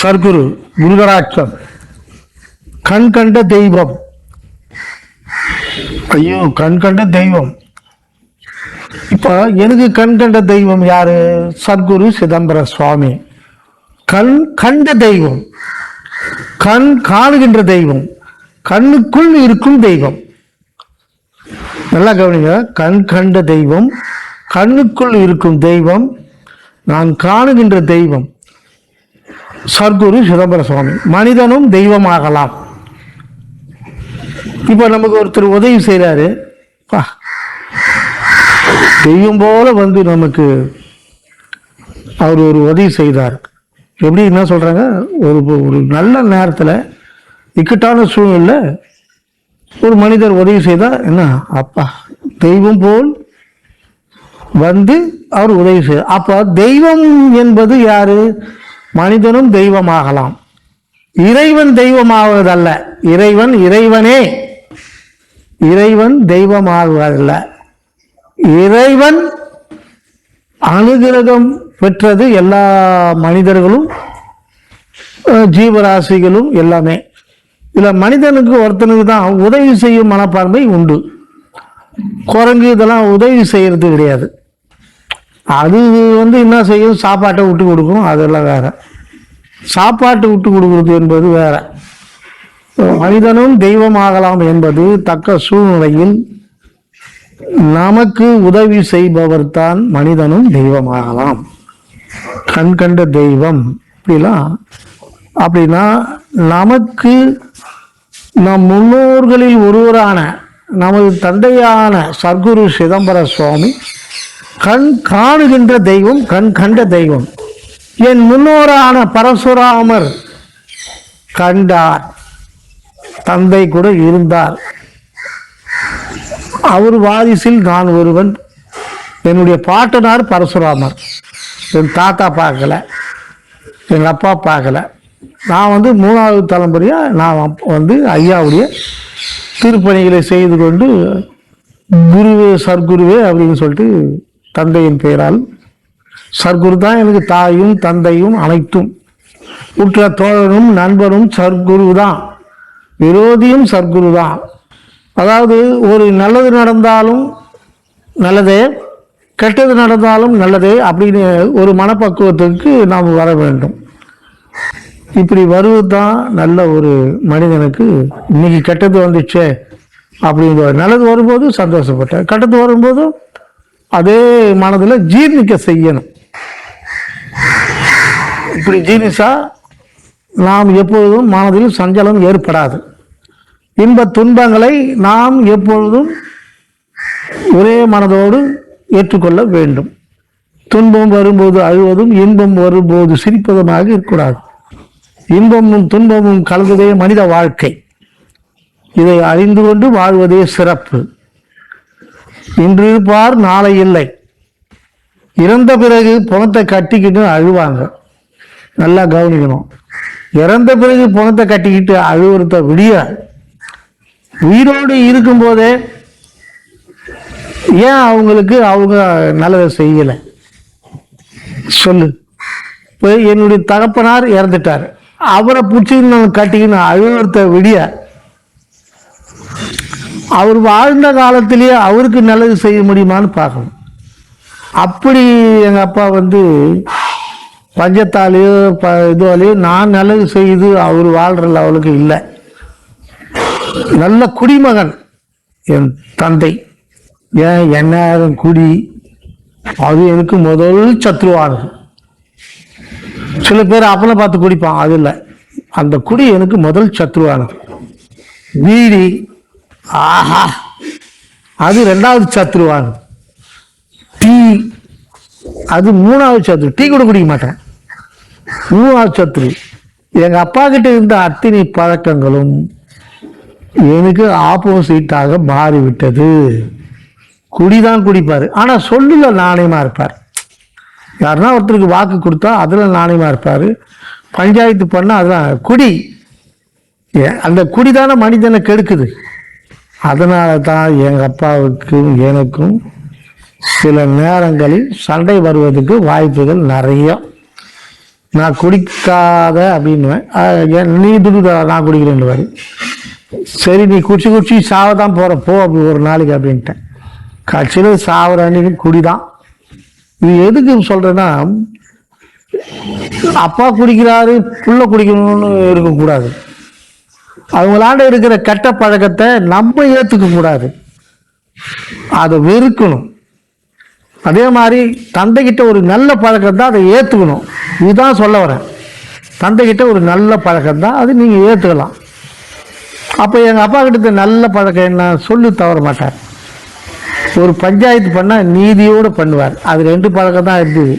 சர்க்குரு குருகராட்சம் கண் கண்ட தெய்வம். ஐயோ கண் கண்ட தெய்வம். இப்போ எனக்கு கண் கண்ட தெய்வம் யாரு? சத்குரு சிதம்பர சுவாமி. கண் கண்ட தெய்வம். கண் காணுகின்ற தெய்வம். கண்ணுக்குள் இருக்கும் தெய்வம். நல்லா கவனிங்க. கண் கண்ட தெய்வம் கண்ணுக்குள் இருக்கும் தெய்வம் நான் காணுகின்ற தெய்வம். சர்க்குரு சிதம்பர சுவாமி. மனிதனும் தெய்வமாகலாம். இப்போ நமக்கு ஒருத்தர் உதவி செய்கிறாரு தெய்வம் போல வந்து நமக்கு அவர் ஒரு உதவி செய்தார். எப்படி என்ன சொல்கிறாங்க ஒரு ஒரு நல்ல நேரத்தில் இக்கட்டான சூழ்நிலை ஒரு மனிதர் உதவி செய்தால் என்ன? அப்பா தெய்வம் போல் வந்து அவர் உதவி செய்தார். அப்போ தெய்வம் என்பது யாரு? மனிதனும் தெய்வமாகலாம். இறைவன் தெய்வமாவதல்ல. இறைவன் இறைவனே. இறைவன் தெய்வமாகுவதல்ல இறைவன் அனுகிரகம் பெற்றது எல்லா மனிதர்களும் ஜீவராசிகளும் எல்லாமே. இதில் மனிதனுக்கு ஒருத்தனுக்கு தான் உதவி செய்யும் மனப்பான்மை உண்டு. குரங்கு இதெல்லாம் உதவி செய்கிறது கிடையாது. அது வந்து என்ன செய்யும்? சாப்பாட்டை விட்டு கொடுக்கும். அதெல்லாம் வேற. சாப்பாட்டு விட்டு கொடுக்குறது என்பது வேற. மனிதனும் தெய்வமாகலாம் என்பது தக்க சூழ்நிலையில் நமக்கு உதவி செய்பவர் தான் மனிதனும் தெய்வமாகலாம் கண் கண்ட தெய்வம். இப்படிலாம். அப்படின்னா நமக்கு நம் முன்னோர்களில் ஒருவரான நமது தந்தையான சர்க்குரு சிதம்பர சுவாமி கண் காணுகின்ற தெய்வம் கண் கண்ட தெய்வம். என் முன்னோரான பரசுராமர் கண்டார். தந்தை கூட இருந்தார். அவர் வாரிசில் நான் ஒருவன். என்னுடைய பாட்டனார் பரசுராமர். என் தாத்தா பார்க்கல. எங்கள் அப்பா பார்க்கல. நான் வந்து மூணாவது தலைமுறையாக நான் வந்து ஐயாவுடைய திருப்பணிகளை செய்து கொண்டு குருவே சர்க்குருவே அப்படின்னு சொல்லிட்டு தந்தையின் பெயரால். சர்க்குரு தான் எனக்கு தாயும் தந்தையும் அனைத்தும். உற்ற தோழனும் நண்பனும் சர்க்குரு தான். விரோதியும் சர்க்குரு தான். அதாவது ஒரு நல்லது நடந்தாலும் நல்லதே கெட்டது நடந்தாலும் நல்லதே அப்படின்னு ஒரு மனப்பக்குவத்துக்கு நாம் வர வேண்டும். இப்படி வருவது தான் நல்ல ஒரு மனிதனுக்கு இன்னைக்கு கெட்டது வந்துச்சே அப்படிங்கிற நல்லது வரும்போது சந்தோஷப்பட்டேன் கெட்டது வரும்போதும் அதே மனதில் ஜீர்ணிக்க செய்யணும். இப்படி ஜீர்ணிச்சா நாம் எப்பொழுதும் மனதில் சஞ்சலம் ஏற்படாது. இன்ப துன்பங்களை நாம் எப்பொழுதும் ஒரே மனதோடு ஏற்றுக்கொள்ள வேண்டும். துன்பம் வரும்போது அழுவதும் இன்பம் வரும்போது சிரிப்பதுமாக இருக்கக்கூடாது. இன்பமும் துன்பமும் கலந்ததே மனித வாழ்க்கை. இதை அறிந்து கொண்டு வாழ்வதே சிறப்பு. இன்று இருப்பார் நாளை இல்லை. இறந்த பிறகு பணத்தை கட்டிக்கிட்டு அழுவாங்க. நல்லா கவனிக்கணும். இறந்த பிறகு பணத்தை கட்டிக்கிட்டு அழுவுறத விடிய உயிரோடு இருக்கும்போதே ஏன் அவங்களுக்கு அவங்க நல்லதை செய்யலை? சொல்லு. இப்போ என்னுடைய தகப்பனார் இறந்துட்டார். அவரை பிடிச்சிக்கின்னு நான் கட்டிக்கின்னு அழுவுறத விடிய அவர் வாழ்ந்த காலத்திலேயே அவருக்கு நல்லது செய்ய முடியுமான்னு பார்க்கணும். அப்படி எங்கள் அப்பா வந்து பஞ்சத்தாலேயோ ப இதுவாலேயோ நான் நல்லது செய்து அவர் வாழ்கிற லெவலுக்கு இல்லை. நல்ல குடிமகன் என் தந்தை. ஏன் என்ன குடி அது எனக்கு முதல் சத்ருவானது சில பேர் அப்பளம் பார்த்து குடிப்பான் அது இல்லை. அந்த குடி எனக்கு முதல் சத்ருவானது வீடி ஆஹா. அது ரெண்டாவது சத்ருவானது டீ. அது மூணாவது சத்ரு டீ கூட குடிக்க மாட்டேன். மூணாவது சத்ரு எங்கள் அப்பா கிட்ட இருந்த அத்தினி பழக்கங்களும் எனக்கு ஆப்போசிட்டாக மாறிவிட்டது. குடிதான் குடிப்பார். ஆனால் சொல்லுல நாணயமாக இருப்பார். யாருன்னா ஒருத்தருக்கு வாக்கு கொடுத்தா அதில் நாணயமாக இருப்பார். பஞ்சாயத்து பண்ணால் அதெல்லாம் குடி. ஏ- அந்த குடிதான மனிதனை கெடுக்குது. அதனால தான் எங்கள் அப்பாவுக்கும் எனக்கும் சில நேரங்களில் சண்டை வருவதற்கு வாய்ப்புகள் நிறைய. நான் குடிக்காத அப்படின்னுவேன். நீ துடுக்க நான் குடிக்கிறேன்னு சரி நீ குடிச்சு குடிச்சு சாவ தான் போகிற போ அப்படி ஒரு நாளைக்கு அப்படின்ட்டேன். கட்சியில் சாவர அன்னைக்கு குடிதான். இது எதுக்கு சொல்கிறேன்னா அப்பா குடிக்கிறாரு புள்ள குடிக்கணும்னு இருக்கக்கூடாது. அவங்களாண்ட இருக்கிற கெட்ட பழக்கத்தை நம்ம ஏற்றுக்க கூடாது. அதை வெறுக்கணும். அதே மாதிரி தந்தைகிட்ட ஒரு நல்ல பழக்கம் தான் அதை ஏற்றுக்கணும் இதுதான் சொல்ல வரேன். தந்தைகிட்ட ஒரு நல்ல பழக்கம் தான் அது நீங்கள் ஏற்றுக்கலாம் அப்போ எங்கள் அப்பா கிட்ட நல்ல பழக்கம் என்ன? சொல்லி தவற மாட்டார். ஒரு பஞ்சாயத்து பண்ணால் நீதியோடு பண்ணுவார். அது ரெண்டு பழக்கம் தான் இருந்தது.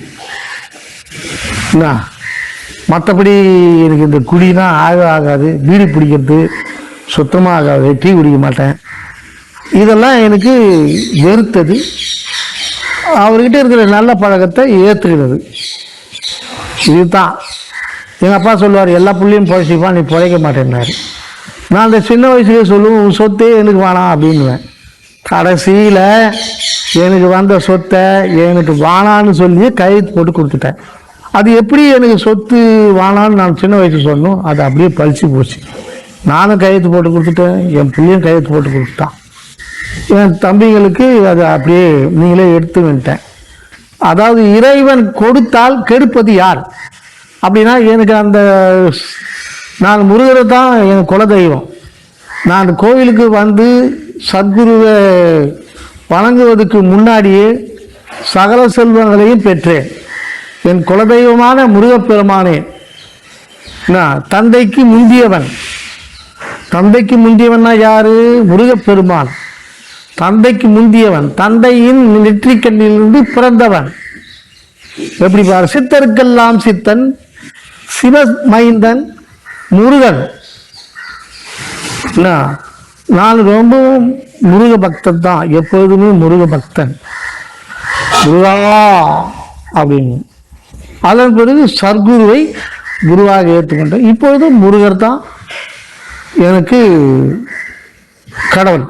என்ன? மற்றபடி எனக்கு இந்த குடினா ஆக ஆகாது பீடி பிடிக்கிறது சுத்தமாக ஆகாது டீ குடிக்க மாட்டேன். இதெல்லாம் எனக்கு வெறுத்தது. அவர்கிட்ட இருக்கிற நல்ல பழக்கத்தை ஏற்றுக்கிறது இதுதான். எங்கள் அப்பா சொல்லுவார் எல்லா பிள்ளையும் பிழைச்சிப்பான் நீ பிழைக்க மாட்டேன்னாரு. நான் அந்த சின்ன வயசுலேயே சொல்லுவேன் உன் சொத்தே எனக்கு வேணாம் அப்படின்னுவேன். கடைசியில் எனக்கு வந்த சொத்தை எனக்கு வானான்னு சொல்லி கையெழுத்து போட்டு கொடுத்துட்டேன். அது எப்படி எனக்கு சொத்து வானான்னு நான் சின்ன வயசு சொன்னோம். அது அப்படியே பழிச்சு போச்சு. நானும் கையெழுத்து போட்டு கொடுத்துட்டேன். என் பிள்ளையும் கையெழுத்து போட்டு கொடுத்துட்டான். என் தம்பிங்களுக்கு அதை அப்படியே நீங்களே எடுத்து வந்துட்டேன். அதாவது இறைவன் கொடுத்தால் கெடுப்பது யார்? அப்படின்னா எனக்கு அந்த நான் முருகரை தான் என் குலதெய்வம். நான் கோவிலுக்கு வந்து சத்குருவை வணங்குவதற்கு முன்னாடியே சகல செல்வங்களையும் பெற்றேன். என் குலதெய்வமான முருகப்பெருமானே நான் தந்தைக்கு முந்தியவன். தந்தைக்கு முந்தியவன்னா யாரு? முருகப்பெருமான். தந்தைக்கு முந்தியவன். தந்தையின் நெற்றிக்கண்ணிலிருந்து பிறந்தவன். எப்படி பார்? சித்தருக்கெல்லாம் சித்தன் சிவ மைந்தன் முருகன். என்ன, நான் ரொம்பவும் முருக பக்தன் தான். எப்பொழுதுமே முருக பக்தன். முருகா அப்படின்னு. அதன் பிறகு சர்க்குருவை குருவாக ஏற்றுக்கொண்டேன். இப்பொழுது முருகர் தான் எனக்கு கடவுள்.